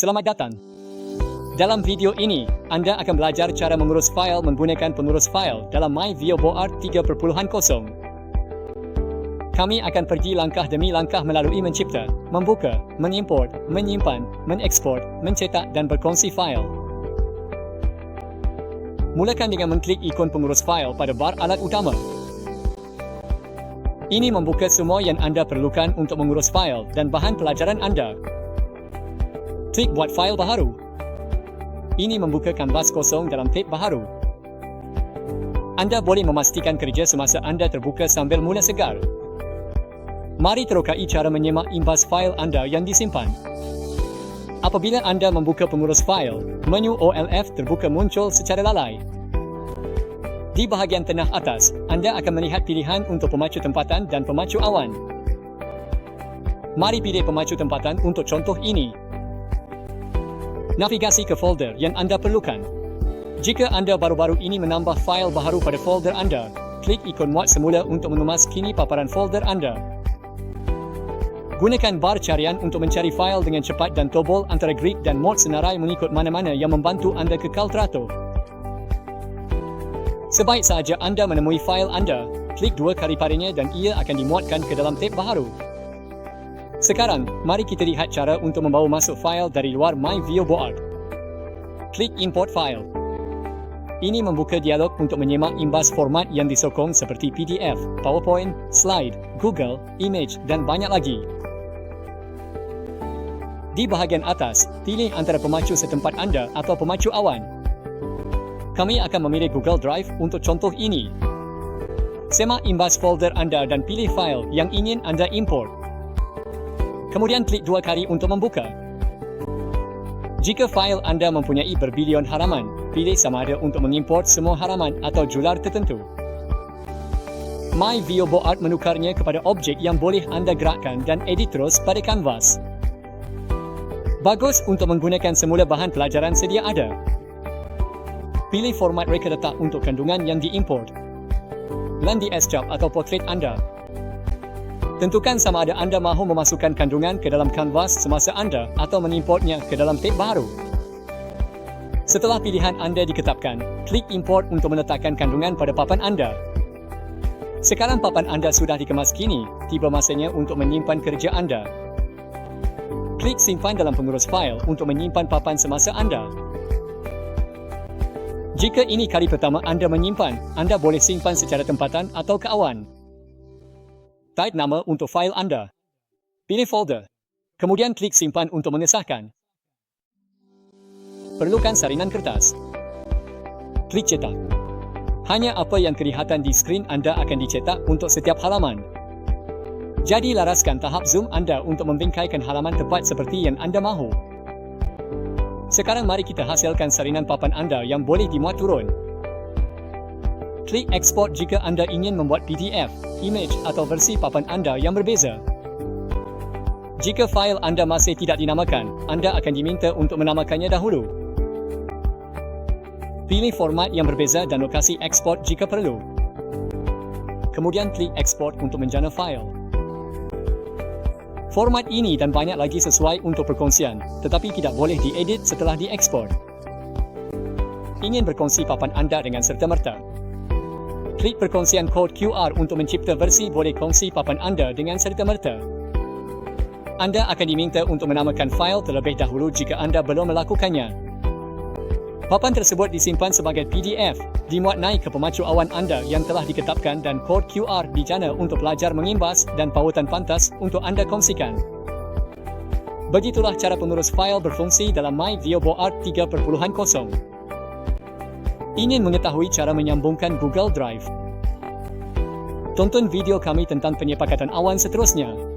Selamat datang. Dalam video ini, anda akan belajar cara mengurus fail menggunakan pengurus fail dalam MyVioBoard 3.0. Kami akan pergi langkah demi langkah melalui mencipta, membuka, mengimport, menyimpan, mengekspor, mencetak dan berkongsi fail. Mulakan dengan mengklik ikon pengurus fail pada bar alat utama. Ini membuka semua yang anda perlukan untuk mengurus fail dan bahan pelajaran anda. Klik buat fail baharu. Ini membuka kanvas kosong dalam tab baharu. Anda boleh memastikan kerja semasa anda terbuka sambil mula segar. Mari terokai cara menyemak imbas fail anda yang disimpan. Apabila anda membuka pengurus fail, menu OLF terbuka muncul secara lalai. Di bahagian tengah atas, anda akan melihat pilihan untuk pemacu tempatan dan pemacu awan. Mari pilih pemacu tempatan untuk contoh ini. Navigasi ke folder yang anda perlukan. Jika anda baru-baru ini menambah fail baharu pada folder anda, klik ikon muat semula untuk mengemas kini paparan folder anda. Gunakan bar carian untuk mencari fail dengan cepat dan tobol antara grid dan mod senarai mengikut mana-mana yang membantu anda kekal teratur. Sebaik sahaja anda menemui fail anda, klik dua kali padanya dan ia akan dimuatkan ke dalam tab baharu. Sekarang, mari kita lihat cara untuk membawa masuk fail dari luar MyVioBoard. Klik Import File. Ini membuka dialog untuk menyemak imbas format yang disokong seperti PDF, PowerPoint, Slide, Google, Image dan banyak lagi. Di bahagian atas, pilih antara pemacu setempat anda atau pemacu awan. Kami akan memilih Google Drive untuk contoh ini. Semak imbas folder anda dan pilih fail yang ingin anda import. Kemudian klik dua kali untuk membuka. Jika fail anda mempunyai berbilion halaman, pilih sama ada untuk mengimport semua halaman atau jular tertentu. MyVioBoard menukarnya kepada objek yang boleh anda gerakkan dan edit terus pada kanvas. Bagus untuk menggunakan semula bahan pelajaran sedia ada. Pilih format reka letak untuk kandungan yang diimport. Landi SJAP atau portrait anda Tentukan sama ada anda mahu memasukkan kandungan ke dalam kanvas semasa anda atau mengimportnya ke dalam tab baru. Setelah pilihan anda diketapkan, klik import untuk meletakkan kandungan pada papan anda. Sekarang papan anda sudah dikemas kini, tiba masanya untuk menyimpan kerja anda. Klik simpan dalam pengurus fail untuk menyimpan papan semasa anda. Jika ini kali pertama anda menyimpan, anda boleh simpan secara tempatan atau ke awan. Nama untuk fail anda. Pilih folder. Kemudian klik simpan untuk mengesahkan. Perlukan salinan kertas. Klik cetak. Hanya apa yang kelihatan di skrin anda akan dicetak untuk setiap halaman. Jadi laraskan tahap zoom anda untuk membingkaikan halaman tepat seperti yang anda mahu. Sekarang mari kita hasilkan salinan papan anda yang boleh dimuat turun. Klik export jika anda ingin membuat PDF, image atau versi papan anda yang berbeza. Jika fail anda masih tidak dinamakan, anda akan diminta untuk menamakannya dahulu. Pilih format yang berbeza dan lokasi export jika perlu. Kemudian klik export untuk menjana fail. Format ini dan banyak lagi sesuai untuk perkongsian, tetapi tidak boleh diedit setelah diekspor. Ingin berkongsi papan anda dengan serta-merta? Klik perkongsian kod QR untuk mencipta versi boleh kongsi papan anda dengan serta-merta. Anda akan diminta untuk menamakan fail terlebih dahulu jika anda belum melakukannya. Papan tersebut disimpan sebagai PDF, dimuat naik ke pemacu awan anda yang telah diketapkan dan kod QR dijana untuk pelajar mengimbas dan pautan pantas untuk anda kongsikan. Begitulah cara pengurus fail berfungsi dalam MyVioBoard 3.0 ingin mengetahui cara menyambungkan Google Drive. Tonton video kami tentang penyepakatan awan seterusnya.